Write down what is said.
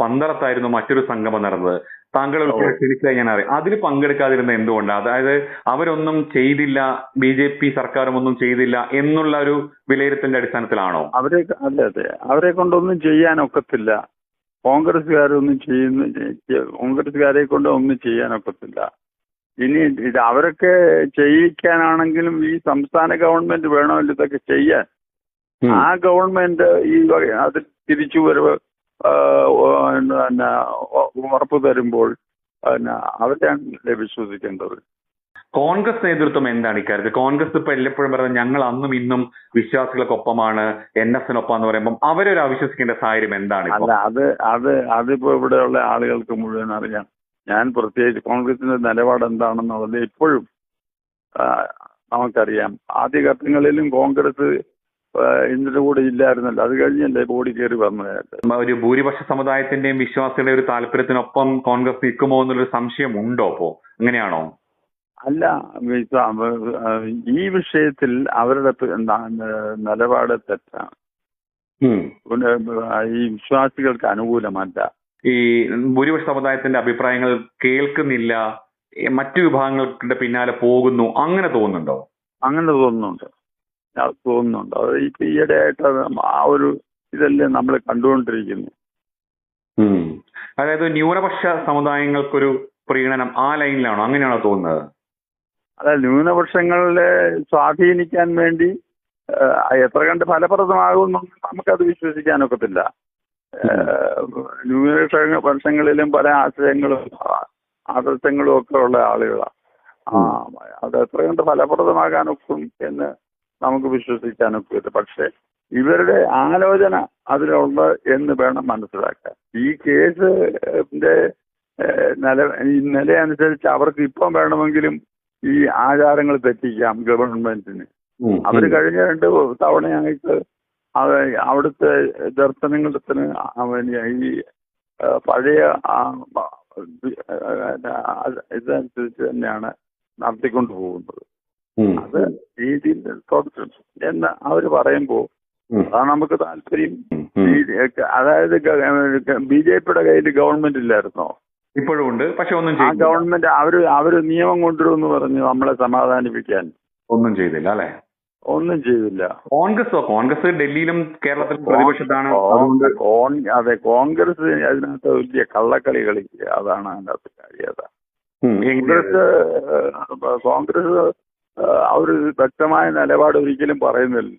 പന്തളത്തായിരുന്നു മറ്റൊരു സംഗമം നടന്നത്. താങ്കൾ ക്ഷണിച്ചാൽ ഞാൻ അറിയാം. അതിൽ പങ്കെടുക്കാതിരുന്ന എന്തുകൊണ്ടാണ് അതായത് അവരൊന്നും ചെയ്തില്ല ബി ജെ പി സർക്കാരും ഒന്നും ചെയ്തില്ല എന്നുള്ള ഒരു വിലയിരുത്തലിന്റെ അടിസ്ഥാനത്തിലാണോ? അവരെ അതെ അതെ. അവരെ കൊണ്ടൊന്നും ചെയ്യാനൊക്കത്തില്ല. കോൺഗ്രസ്സുകാരൊന്നും ചെയ്യുന്ന കോൺഗ്രസ്സുകാരെ കൊണ്ട് ഒന്നും ചെയ്യാനൊക്കത്തില്ല. ഇനി ഇത് അവരൊക്കെ ചെയ്യിക്കാനാണെങ്കിലും ഈ സംസ്ഥാന ഗവൺമെന്റ് വേണമല്ലോ ഇതൊക്കെ ചെയ്യാൻ? ആ ഗവൺമെന്റ് ഈ തിരിച്ചു അത് പിന്നെ ഉറപ്പ് തരുമ്പോൾ പിന്നെ അവരെയാണ് വിശ്വസിക്കേണ്ടത്. കോൺഗ്രസ് നേതൃത്വം എന്താണ് ഇക്കാര്യത്തിൽ? കോൺഗ്രസ് ഇപ്പൊ എല്ലപ്പോഴും പറയുന്നത് ഞങ്ങൾ അന്നും ഇന്നും വിശ്വാസികൾക്കൊപ്പമാണ് എൻ എസ് എനൊപ്പം എന്ന് പറയുമ്പോൾ അവരൊരു അവിശ്വസിക്കേണ്ട സാഹചര്യം എന്താണ്? അല്ല അത് അത് അതിപ്പോ ഇവിടെയുള്ള ആളുകൾക്ക് മുഴുവൻ അറിയാം. ഞാൻ പ്രത്യേകിച്ച് കോൺഗ്രസിന്റെ നിലപാട് എന്താണെന്നുള്ളത് ഇപ്പോഴും നമുക്കറിയാം. ആദ്യഘട്ടങ്ങളിലും കോൺഗ്രസ് ഇതിന്റെ കൂടെ ഇല്ലായിരുന്നല്ലോ. അത് കഴിഞ്ഞല്ലേ ബോഡി കയറി വന്നതായിട്ട് ഒരു ഭൂരിപക്ഷ സമുദായത്തിന്റെയും വിശ്വാസികളുടെ ഒരു താല്പര്യത്തിനൊപ്പം കോൺഗ്രസ് നിൽക്കുമോ എന്നുള്ളൊരു സംശയം ഉണ്ടോ അപ്പോ അങ്ങനെയാണോ? അല്ല ഈ വിഷയത്തിൽ അവരുടെ നിലപാട് തെറ്റാണ്. ഈ വിശ്വാസികൾക്ക് അനുകൂലമല്ല. ഈ ഭൂരിപക്ഷ സമുദായത്തിന്റെ അഭിപ്രായങ്ങൾ കേൾക്കുന്നില്ല മറ്റു വിഭാഗങ്ങളുടെ പിന്നാലെ പോകുന്നു അങ്ങനെ തോന്നുന്നുണ്ടോ? അങ്ങനെ തോന്നുന്നുണ്ട്. തോന്നുന്നുണ്ട്. അത് ഇപ്പൊ ഈയിടെ ആയിട്ട് ആ ഒരു ഇതല്ലേ നമ്മൾ കണ്ടുകൊണ്ടിരിക്കുന്നു. അതായത് ന്യൂനപക്ഷ സമുദായങ്ങൾക്കൊരു പ്രീണനം ആ ലൈനിലാണോ? അങ്ങനെയാണോ തോന്നുന്നത്? അതായത് ന്യൂനപക്ഷങ്ങളെ സ്വാധീനിക്കാൻ വേണ്ടി എത്ര കണ്ട് ഫലപ്രദമാകുമെന്നൊന്നും നമുക്കത് വിശ്വസിക്കാനൊക്കത്തില്ല. ന്യൂനപക്ഷ വർഷങ്ങളിലും പല ആശയങ്ങളും ആദർശങ്ങളും ഒക്കെ ഉള്ള ആളുകളാണ് ആ അത് എത്ര കണ്ട് ഫലപ്രദമാകാനൊക്കും എന്ന് നമുക്ക് വിശ്വസിക്കാനൊക്കില്ല പക്ഷെ ഇവരുടെ ആലോചന അതിലുള്ള എന്ന് വേണം മനസ്സിലാക്കാൻ ഈ കേസ് നില ഈ നില അനുസരിച്ച് അവർക്ക് ഇപ്പം വേണമെങ്കിലും ഈ ആചാരങ്ങൾ തെറ്റിക്കാം ഗവൺമെന്റിന് അവർ അവർ കഴിഞ്ഞ രണ്ട് തവണയായിട്ട് അത് അവിടുത്തെ ദർശനങ്ങളത്തിന് ഈ പഴയ ഇതനുസരിച്ച് തന്നെയാണ് നടത്തിക്കൊണ്ടു പോകുന്നത്. അത് രീതിയിൽ തുടച്ചു എന്ന് അവർ പറയുമ്പോൾ ഉം. അതാണ് നമുക്ക് താല്പര്യം. അതായത് ബി ജെ പിയുടെ കയ്യിൽ ഗവൺമെന്റ് ഇല്ലായിരുന്നോ? ഇപ്പോഴും ഉണ്ട് പക്ഷെ ഒന്നും ആ ചെയ്തില്ല. ഗവൺമെന്റ് അവർ അവർ നിയമം കൊണ്ടുവരുമെന്ന് പറഞ്ഞു നമ്മളെ സമാധാനിപ്പിക്കാൻ. ഒന്നും ചെയ്തില്ല അല്ലെ? ഒന്നും ചെയ്തില്ല. കോൺഗ്രസ് കോൺഗ്രസ് ഡൽഹിയിലും കേരളത്തിലും പ്രതിപക്ഷത്താണ്. അതുകൊണ്ട് കോൺ- കോൺ- അതെ കോൺഗ്രസ് അതിനകത്ത് വലിയ കള്ളക്കളി കളിക്കുക അതാണ് അതിനകത്ത് കാര്യത. കോൺഗ്രസ് കോൺഗ്രസ് അവർ വ്യക്തമായ നിലപാട് ഒരിക്കലും പറയുന്നില്ല.